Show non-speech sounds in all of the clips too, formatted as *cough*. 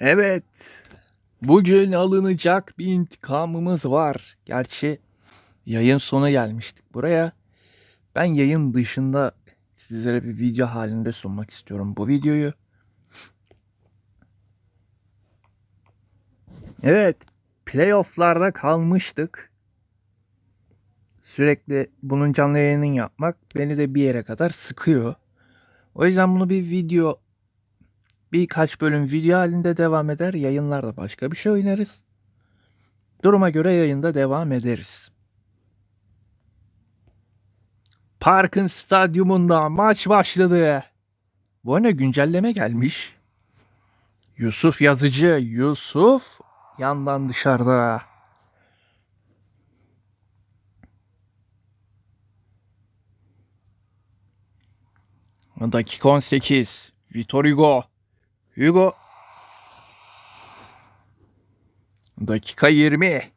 Evet. Bugün alınacak bir intikamımız var. Gerçi yayın sonu gelmiştik buraya. Ben yayın dışında sizlere bir video halinde sunmak istiyorum bu videoyu. Evet, playoff'larda kalmıştık. Sürekli bunun canlı yayınını yapmak beni de bir yere kadar sıkıyor. O yüzden bunu bir video birkaç bölüm video halinde devam eder. Yayınlarda başka bir şey oynarız. Duruma göre yayında devam ederiz. Parkın stadyumunda maç başladı. Bu ne güncelleme gelmiş. Yusuf yazıcı. Yusuf yandan dışarıda. Dakika 18. Vitor Hugo. Hugo. Dakika 20.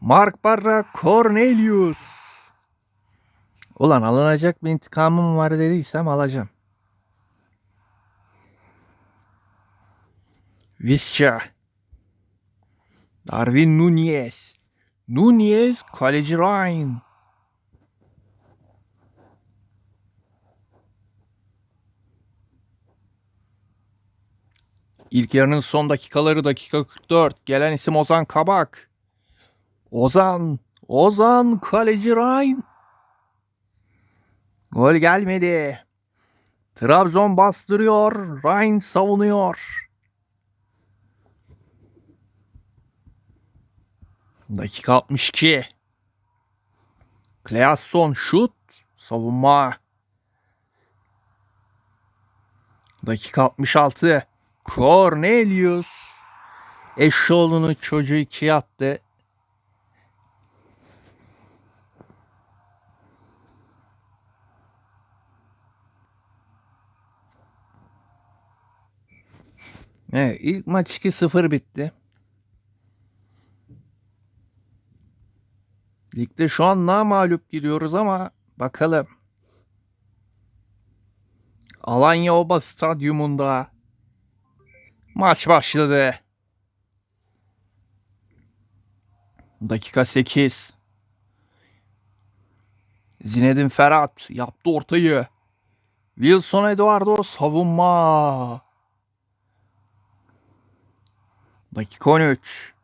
Mark Barra Cornelius. Ulan alınacak bir intikamım var dediysem alacağım. Visca. Darwin Nunez. Nunez kaleci Ryan. İlk yarının son dakikaları dakika 44. Gelen isim Ozan Kabak. Ozan. Ozan kaleci Ryan. Gol gelmedi. Trabzon bastırıyor. Ryan savunuyor. Dakika 62. Kleasson şut. Savunma. Dakika 66. Cornelius. Eşoğlu'nun çocuğu ikiye attı. Evet, ilk maç 2-0 bitti. Ligde şu an mağlup giriyoruz ama bakalım. Alanya Oba Stadyumunda maç başladı. Dakika 8. Zinedine Ferhat yaptı ortayı. Wilson Eduardo savunma. Dakika 13.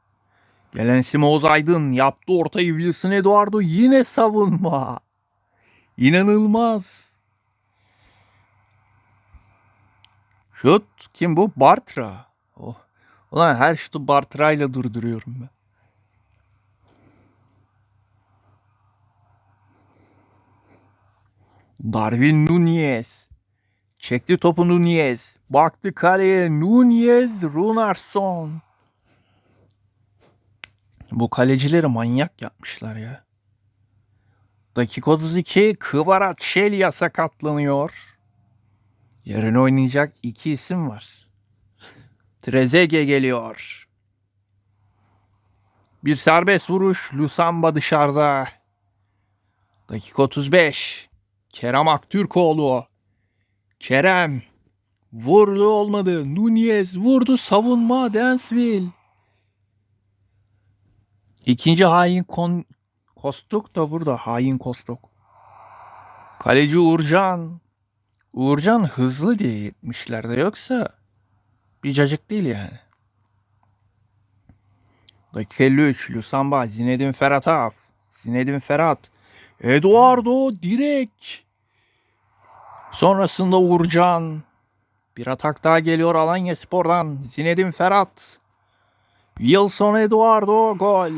Gelen isim Oğuz Aydın yaptı ortayı Wilson Eduardo yine savunma. İnanılmaz. Şut kim bu? Bartra. Oh. Ulan her şutu Bartra ile durduruyorum ben. Darwin Nunez. Çekti topu Nunez. Baktı kaleye Nunez Runarsson. Bu kalecileri manyak yapmışlar ya. Dakika 32 Kvaratskhelia sakatlanıyor. Yarın oynayacak iki isim var. Trezeguet geliyor. Bir serbest vuruş. Lusamba dışarıda. Dakika 35. Kerem Aktürkoğlu. Kerem. Vurdu olmadı. Nunez vurdu. Savunma. Densville. İkinci hain kon Kostuk da burada. Hain Kostuk. Kaleci Uğurcan. Uğurcan hızlı diye yetmişlerde yoksa bir cacık değil yani. Dakika 53. Lusamba. Zinedine Ferhat Af. Zinedine Ferhat. Eduardo direkt. Sonrasında Uğurcan. Bir atak daha geliyor Alanya Spor'dan. Zinedine Ferhat. Wilson Eduardo gol.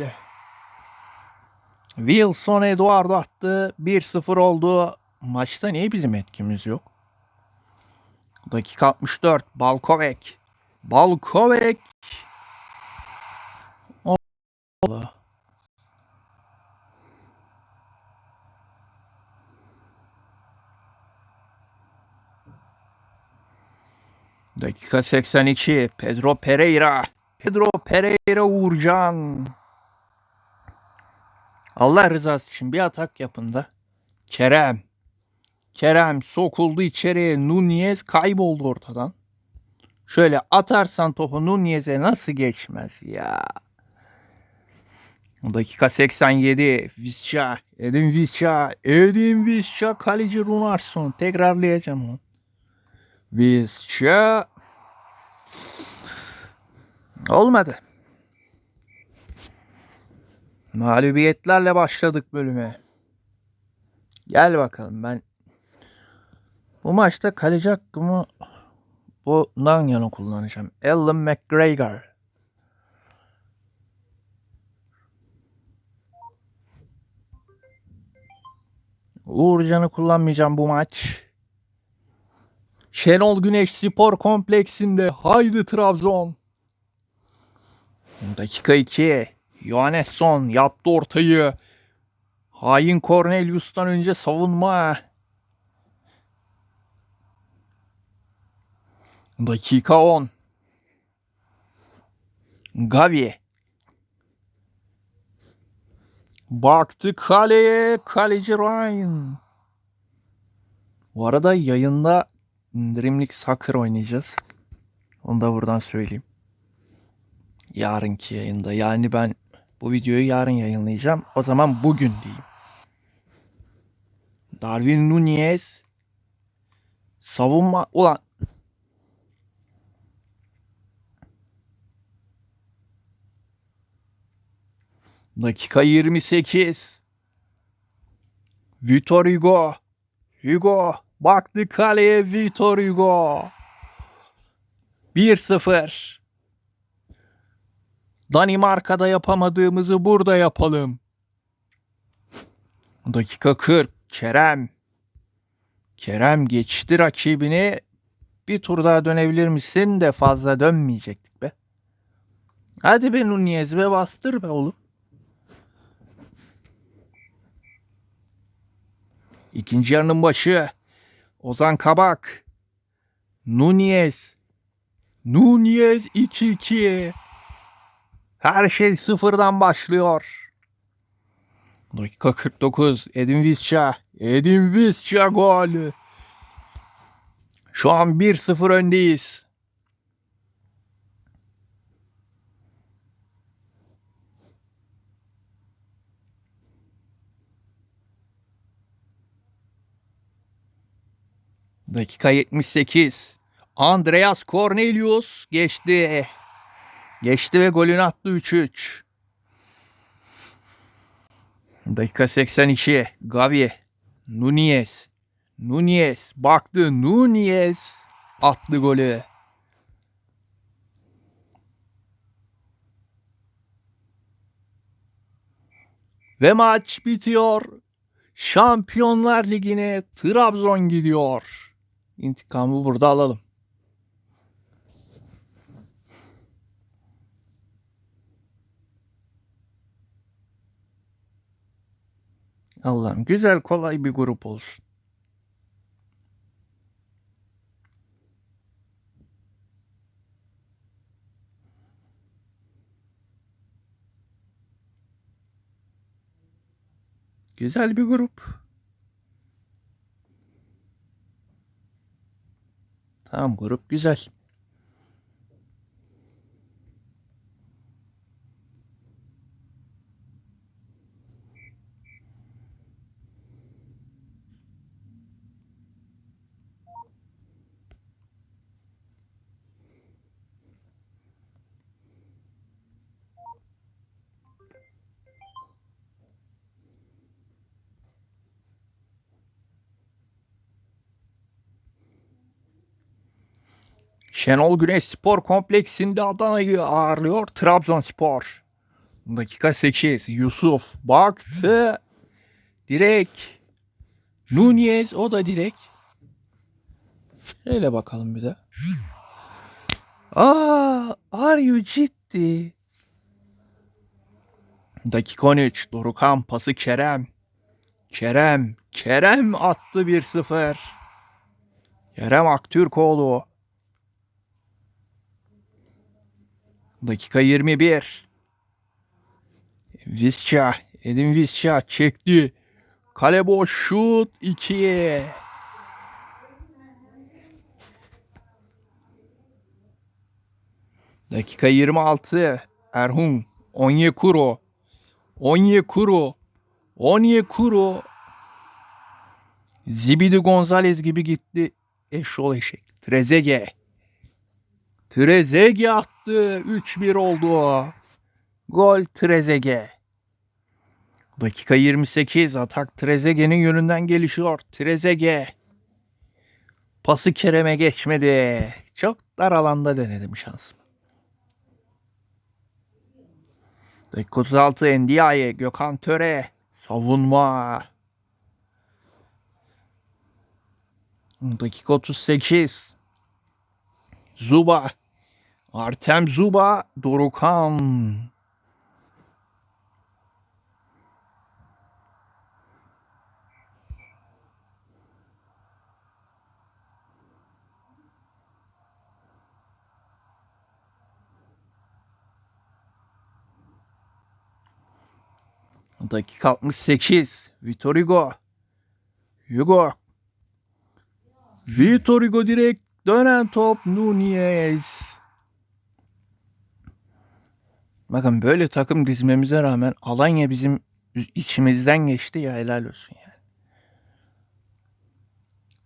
Wilson Eduardo attı. 1-0 oldu. Maçta niye bizim etkimiz yok? Dakika 64. Balkovek. Balkovek. Allah. Dakika 82. Pedro Pereira. Pedro Pereira Uğurcan. Allah rızası için bir atak yapın da. Kerem. Kerem sokuldu içeri. Nunez kayboldu ortadan. Şöyle atarsan topu Nunez'e nasıl geçmez ya? Dakika 87. Visca. Edin Visca. Edin Visca. Kaleci Runarsson. Tekrarlayacağım onu. Visca. Olmadı. Mağlubiyetlerle başladık bölüme. Gel bakalım ben. Bu maçta kaleci hakkımı bundan yana kullanacağım. Alan McGregor. Uğurcan'ı kullanmayacağım bu maç. Şenol Güneş Spor Kompleksinde haydi Trabzon. Dakika 2. Johannesson yaptı ortayı. Hain Cornelius'tan önce savunma. Dakika 10. Gavi. Baktı kaleye. Kaleci Ryan. Bu arada yayında indirimlik soccer oynayacağız. Onu da buradan söyleyeyim. Yarınki yayında. Yani ben bu videoyu yarın yayınlayacağım. O zaman bugün diyeyim. Darwin Nunez savunma ulan Dakika 28. Vitor Hugo. Hugo. Baktı kaleye Vitor Hugo. 1-0. Danimarka'da yapamadığımızı burada yapalım. Dakika 40. Kerem. Kerem geçti rakibini. Bir tur daha dönebilir misin de fazla dönmeyecektik be. Hadi be Nunez be bastır be oğlum. İkinci yarının başı. Ozan Kabak. Nunez. Nunez 2-2. Her şey sıfırdan başlıyor. Dakika 49. Edin Visca. Edin Visca gol. Şu an 1-0 öndeyiz. Dakika 78. Andreas Cornelius geçti. Geçti ve golünü attı 3-3. Dakika 82. Gavi. Nunez. Nunez. Baktı. Nunez. Attı golü. Ve maç bitiyor. Şampiyonlar Ligi'ne Trabzon gidiyor. İntikamı burada alalım. Allah'ım güzel kolay bir grup olsun. Güzel bir grup. Tamam grup güzel. Şenol Güneş Spor Kompleksinde Adana'yı ağırlıyor Trabzonspor. Dakika 8. Yusuf baktı. Direkt. Nunez o da direkt. Şöyle bakalım bir de. Aa, are you ciddi? Dakika 13. Dorukan pası Kerem. Kerem. Kerem attı 1-0. Kerem Aktürkoğlu. Dakika 21. Visca. Edin Visca çekti. Kale boş şut 2'ye. Dakika 26. Erhun. Onyekuru. Onyekuru. Onyekuru. Zibidi Gonzalez gibi gitti. Eşol eşek. Trezege. Trezege attı. 3-1 oldu. Gol Trezege. Dakika 28. Atak Trezege'nin yönünden gelişiyor. Trezege. Pası Kerem'e geçmedi. Çok dar alanda denedim şansım. Dakika 36 Ndiaye, Gökhan Töre. Savunma. Dakika 38. Zuba. Artem Zuba. Dorukan. Dakika 68. Vitor Hugo. Hugo. Vitor Hugo direkt dönen top Nunez. Bakın böyle takım dizmemize rağmen Alanya bizim içimizden geçti ya helal olsun yani.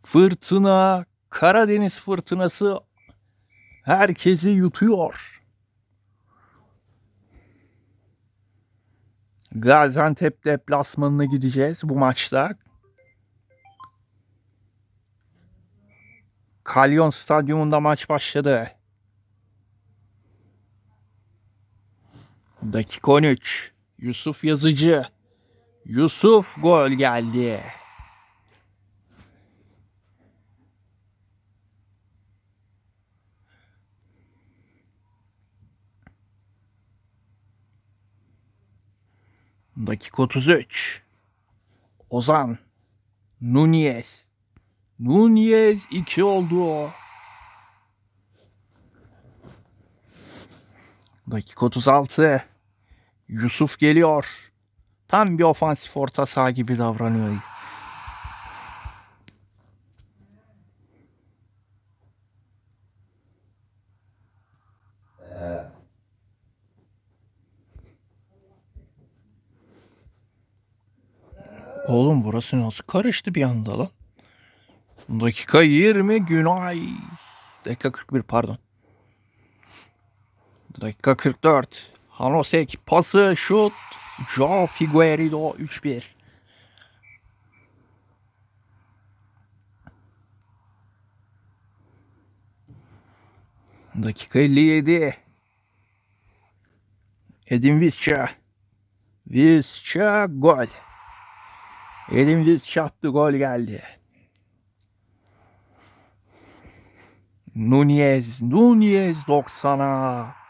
Fırtına, Karadeniz fırtınası herkesi yutuyor. Gaziantep deplasmanına gideceğiz bu maçta. Kalyon Stadyumunda maç başladı. Dakika 13. Yusuf Yazıcı. Yusuf gol geldi. Dakika 33. Ozan. Nunez. Nunez 2 oldu. Dakika 36. Yusuf geliyor. Tam bir ofansif orta saha gibi davranıyor. Oğlum burası nasıl karıştı bir anda lan? Dakika 20 Günay. Dakika 41 pardon. Dakika 44. Hanosek pası şut. Joao Figueiredo 3-1. Dakika 57. Edin Visca. Visca gol. Edin Visca attı gol geldi. Nunez, Nunez 90'a.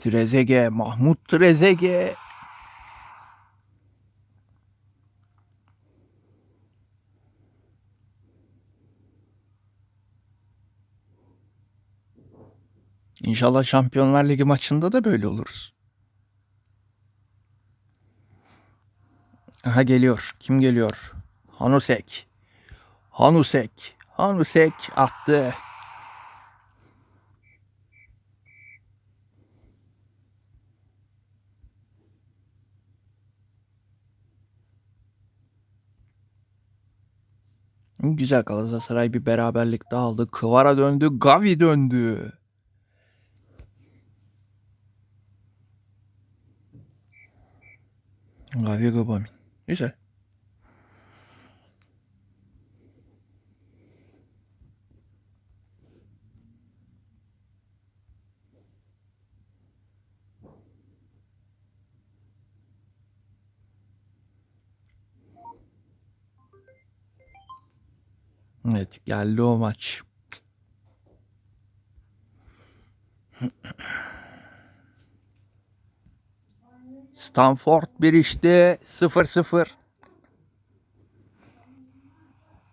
Trezege, Mahmut Trezege. İnşallah Şampiyonlar Ligi maçında da böyle oluruz. Aha geliyor. Kim geliyor? Hanusek. Hanusek. Hanusek attı. Güzel Galatasaray bir beraberlik daha aldı. Kıvara döndü. Gavi döndü. Gavi Gabamin. Güzel. Evet geldi o maç. Stanford bir işte 0-0.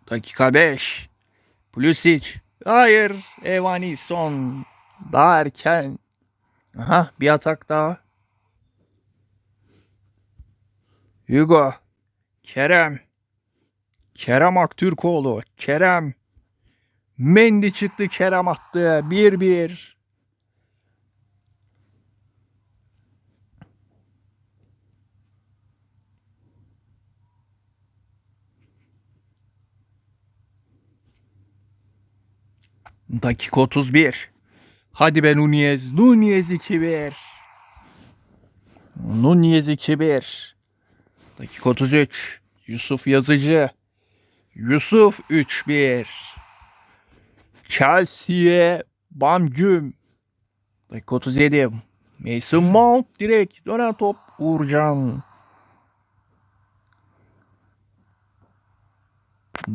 Dakika 5. Pulisic. Hayır. Evani son. Daha erken. Aha bir atak daha. Hugo. Kerem. Kerem Aktürkoğlu. Kerem. Mendy çıktı. Kerem attı. 1-1. Dakika 31. Hadi be Nunez. Nunez 2-1. Nunez 2-1. Dakika 33. Yusuf Yazıcı. Yusuf 3-1. Chelsea'ye Bam Güm. Dakika 37. Mason Mount direkt dönen top Uğurcan.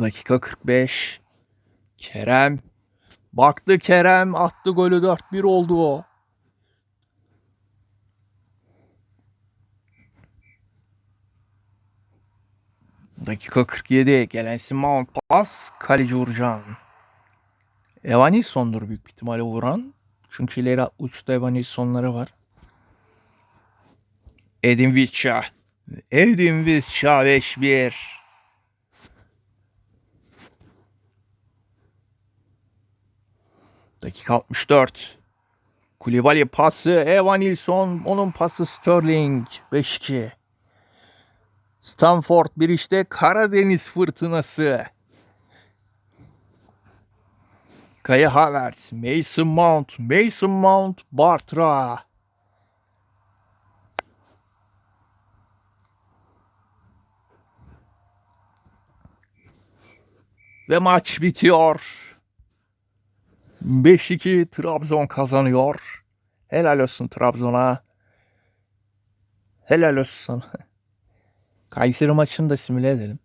Dakika 45. Kerem. Baktı Kerem attı golü 4-1 oldu o. Dakika 47 Gelensin Mount pas kaleci Uğurcan. Evanilson'dur büyük ihtimalle vuran. Çünkü ileri uçta Evanilson'ları var. Edin Visca. Edin Visca 5-1. Dakika 64. Kulibali pası Evanilson. Onun pası Sterling 5-2. Stanford bir işte Karadeniz fırtınası. Kaya Havertz, Mason Mount, Mason Mount, Bartra. Ve maç bitiyor. 5-2 Trabzon kazanıyor. Helal olsun Trabzon'a. Helal olsun. Kayseri maçını da simüle edelim.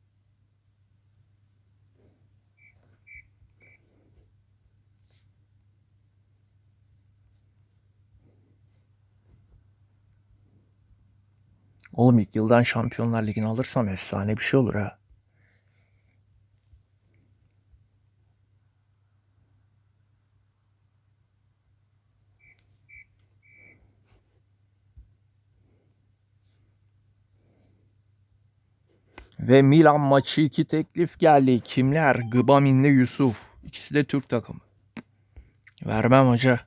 Oğlum ilk yıldan Şampiyonlar Ligi'ni alırsam efsane bir şey olur ha. Ve Milan maçı iki teklif geldi. Kimler? Gıbamin'le Yusuf. İkisi de Türk takımı. Vermem hoca.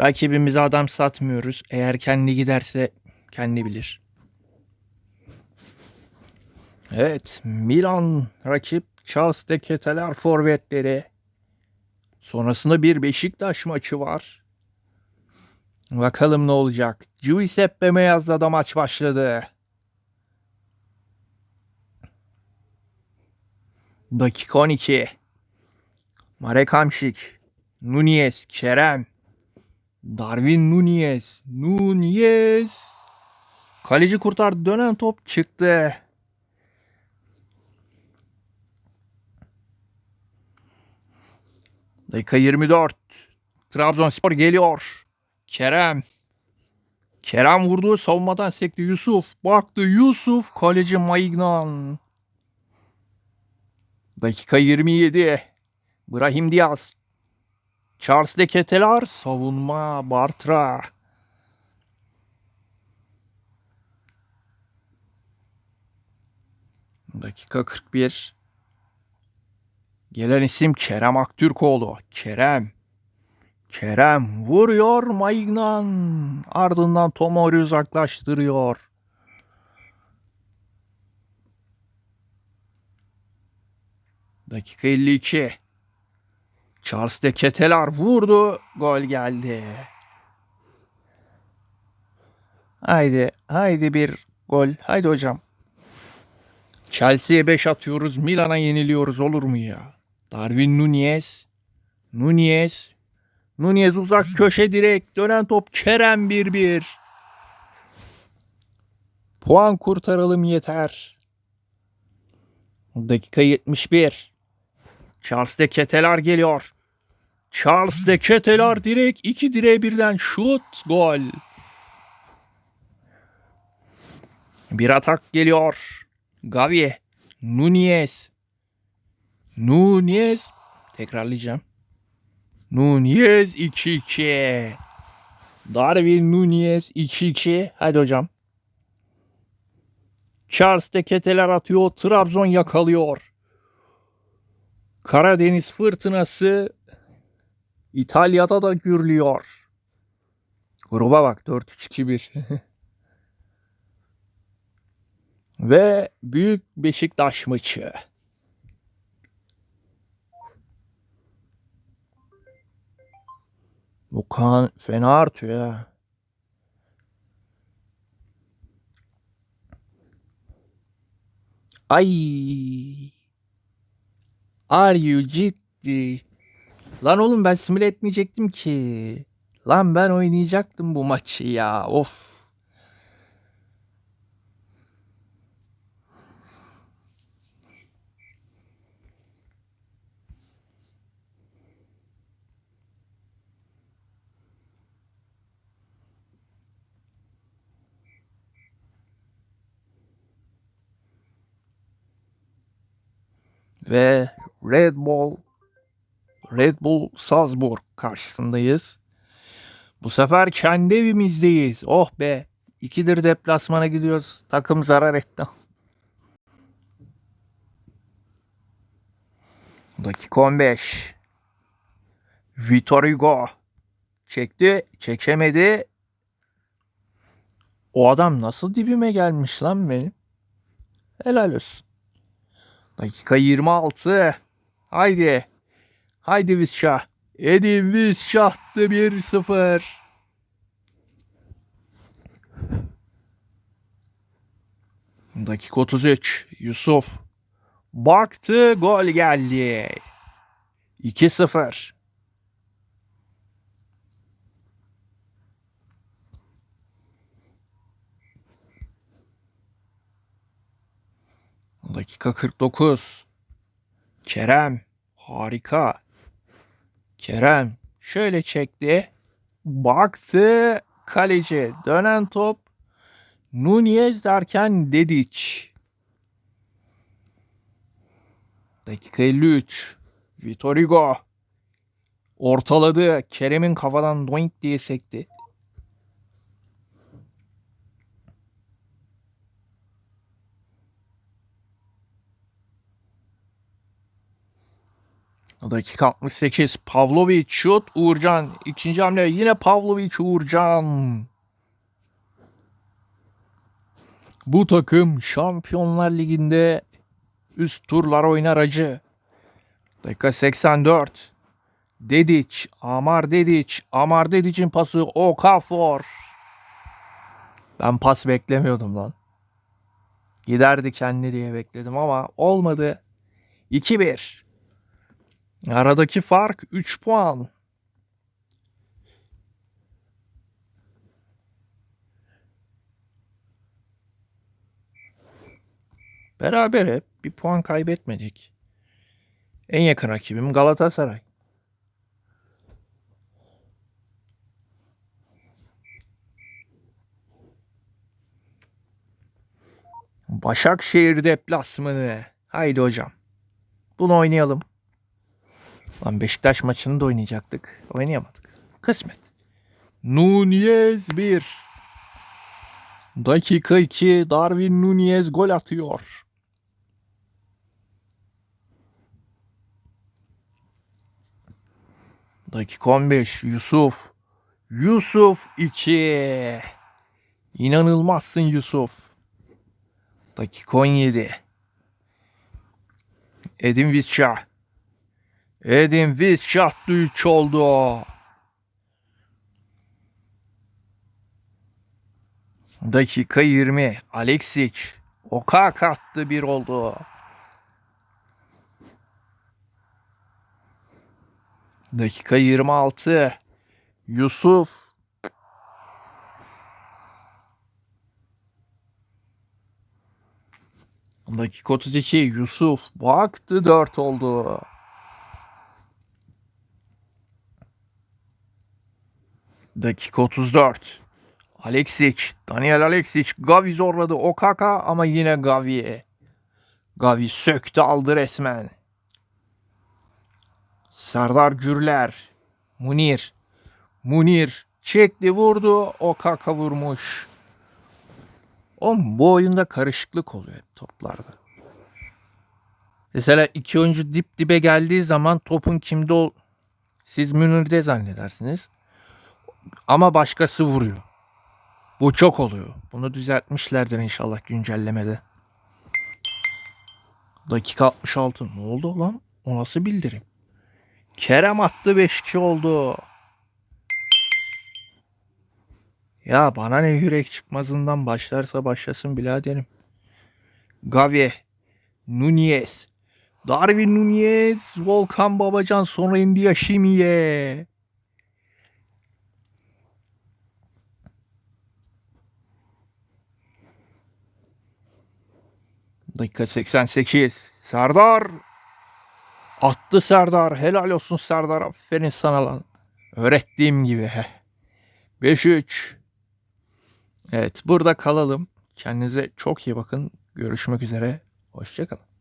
Rakibimize adam satmıyoruz. Eğer kendi giderse kendi bilir. Evet. Milan rakip Charles de Keteler forvetleri. Sonrasında bir Beşiktaş maçı var. Bakalım ne olacak. Giuseppe Meazza maç başladı. Dakika 12. Marek Hamšík. Nunez. Kerem. Darwin Nunez. Nunez. Kaleci kurtar. Dönen top çıktı. Dakika 24. Trabzonspor geliyor. Kerem. Kerem vurdu. Savunmadan sekti. Yusuf. Baktı. Yusuf. Kaleci Maignan. Dakika 27. Brahim Diaz. Charles de Ketelar. Savunma. Bartra. Dakika 41. Gelen isim Kerem Aktürkoğlu. Kerem. Kerem vuruyor Maignan. Ardından Tomori uzaklaştırıyor. Dakika 52. Charles de Ketelar vurdu. Gol geldi. Haydi, haydi bir gol. Haydi hocam. Chelsea'ye 5 atıyoruz. Milan'a yeniliyoruz. Olur mu ya? Darwin Nunez. Nunez. Nunez uzak köşe direkt. Dönen top Kerem 1-1. Puan kurtaralım yeter. Dakika 71. Charles de Ketelar geliyor. Charles de Ketelar direkt iki direğe birden şut gol. Bir atak geliyor. Gavi. Nunez. Nunez. Tekrarlayacağım. Nunez 2-2. Darwin Nunez 2-2. Hadi hocam. Charles teketeler atıyor. Trabzon yakalıyor. Karadeniz fırtınası İtalya'da da gürlüyor. Gruba bak 4-3-2-1. *laughs* Ve Büyük Beşiktaş maçı. Bu kan fena artıyor ya. Ay. Are you ciddi? Lan oğlum ben simüle etmeyecektim ki. Lan ben oynayacaktım bu maçı ya. Of. Ve Red Bull Red Bull Salzburg karşısındayız. Bu sefer kendi evimizdeyiz. Oh be. İkidir deplasmana gidiyoruz. Takım zarar etti. Dakika 15. Vitor Hugo. Çekti. Çekemedi. O adam nasıl dibime gelmiş lan benim. Helal olsun. Dakika 26. Haydi. Haydi Vizşah. Edin Vizşah'tı 1-0. Dakika 33. Yusuf. Baktı gol geldi. 2-0. Dakika 49. Kerem. Harika. Kerem şöyle çekti. Baktı kaleci. Dönen top. Nunez derken Dediç. Dakika 53. Vitor Hugo. Ortaladı. Kerem'in kafadan doink diye sekti. Dakika 68. Pavlovic şut. Uğurcan. İkinci hamle yine Pavlovic Uğurcan. Bu takım Şampiyonlar Ligi'nde üst turlar oynar acı. Dakika 84. Dediç. Amar Dediç. Amar Dediç'in pası Okafor. Ben pas beklemiyordum lan. Giderdi kendi diye bekledim ama olmadı. 2-1. Aradaki fark 3 puan. Berabere bir puan kaybetmedik. En yakın rakibim Galatasaray. Başakşehir deplasmanı. Haydi hocam. Bunu oynayalım. Lan Beşiktaş maçını da oynayacaktık. Oynayamadık. Kısmet. Nunez 1. Dakika 2. Darwin Nunez gol atıyor. Dakika 15. Yusuf. Yusuf 2. İnanılmazsın Yusuf. Dakika 17. Edin Visca. Edin Visca 3 oldu. Dakika 20. Alexic. Okak attı bir oldu. Dakika 26. Yusuf. Dakika 32. Yusuf. Baktı 4 oldu. Dakika 34. Alexic. Daniel Alexic. Gavi zorladı. Okaka ama yine Gavi. Gavi söktü aldı resmen. Serdar Gürler. Munir. Munir çekti vurdu. Okaka vurmuş. Oğlum bu oyunda karışıklık oluyor toplarda. Mesela iki oyuncu dip dibe geldiği zaman topun kimde ol siz Münir'de zannedersiniz. Ama başkası vuruyor. Bu çok oluyor. Bunu düzeltmişlerdir inşallah güncellemede. Dakika 66. Ne oldu lan? O nasıl bildirim? Kerem attı 5-2 oldu. Ya bana ne yürek çıkmazından başlarsa başlasın biraderim. Gavi, Nunez, Darwin Nunez, Volkan Babacan sonra indi Yaşimiye. Dakika 88. Serdar. Attı Serdar. Helal olsun Serdar. Aferin sana lan. Öğrettiğim gibi. heh. 5-3. Evet burada kalalım. Kendinize çok iyi bakın. Görüşmek üzere. Hoşçakalın.